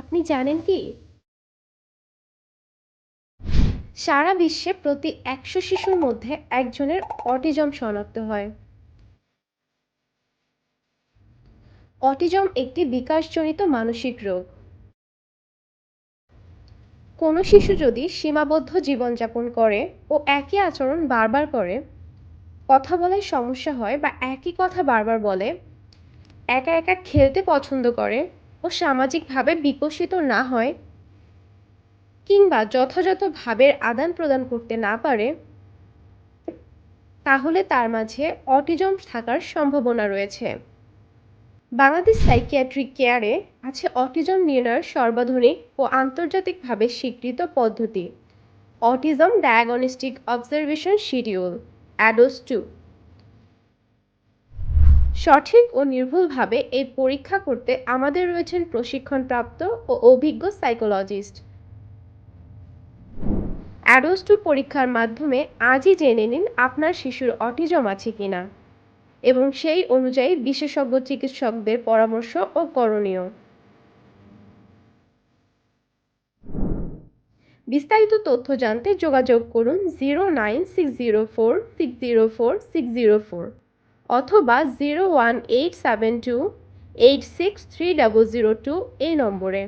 আপনি জানেন কি? সারা বিশ্বে প্রতি একশো শিশুর মধ্যে একজনের অটিজম শনাক্ত হয়। অটিজম একটি বিকাশজনিত মানসিক রোগ। কোনো শিশু যদি সীমাবদ্ধ জীবনযাপন করে ও একই আচরণ বারবার করে, কথা বলায় সমস্যা হয় বা একই কথা বারবার বলে, একা একা খেলতে পছন্দ করে ও সামাজিকভাবে বিকশিত না হয় কিংবা যথাযথ ভাবের আদান প্রদান করতে না পারে, তাহলে তার মাঝে অটিজম থাকার সম্ভাবনা রয়েছে। বাংলাদেশ সাইকিয়াট্রিক কেয়ারে আছে অটিজম নির্ণয়ের সর্বাধুনিক ও আন্তর্জাতিকভাবে স্বীকৃত পদ্ধতি। Autism diagnostic observation schedule, ADOS two. সঠিক ও নির্ভুলভাবে এই পরীক্ষা করতে আমাদের রয়েছেন প্রশিক্ষণপ্রাপ্ত ও অভিজ্ঞ সাইকোলজিস্ট। অ্যাডোস টু পরীক্ষার মাধ্যমে আজই জেনে নিন আপনার শিশুর অটিজম আছে কিনা এবং সেই অনুযায়ী বিশেষজ্ঞ চিকিৎসকদের পরামর্শ ও করণীয়। বিস্তারিত তথ্য জানতে যোগাযোগ করুন zero nine six zero four six zero four six zero four. অথবা zero one eight seven two eight six three double zero two এই নম্বরে।